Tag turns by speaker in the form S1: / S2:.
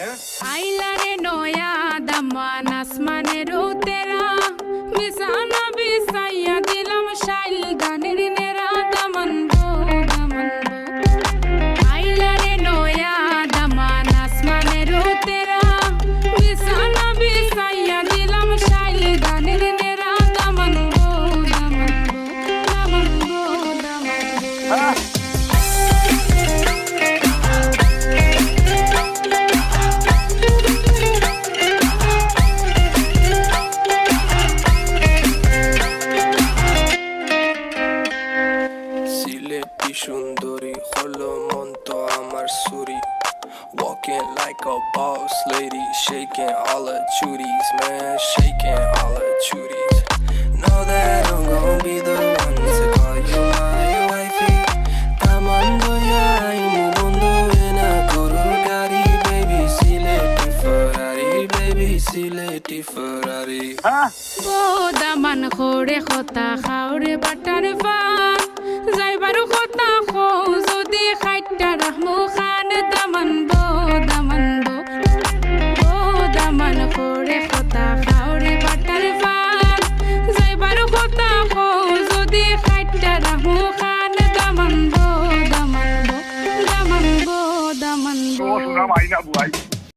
S1: গো আইলারে নয়া দামান আসমানের তেরা বিছানা বিছাইয়া দিলাম শাইল গানের নেরা দামান গো
S2: সিলেটি সুন্দরী হলো মন তো আমার সুরি Walking like a boss lady, shaking all her chuties, man, shaking all her chuties. Know that I'm gonna be the one to call you my wifey. Tamando ya imu bondo ena gurur gari, baby, sileti Ferrari, baby, sileti Ferrari.
S1: Daman খোরে খতা খাওরে butter fun খাইটা রাহমু খান দামান বো দামান বো। বো, দামান খতা খো যদি খাইটা রাহমু খান দামান বো দামান বো, দামান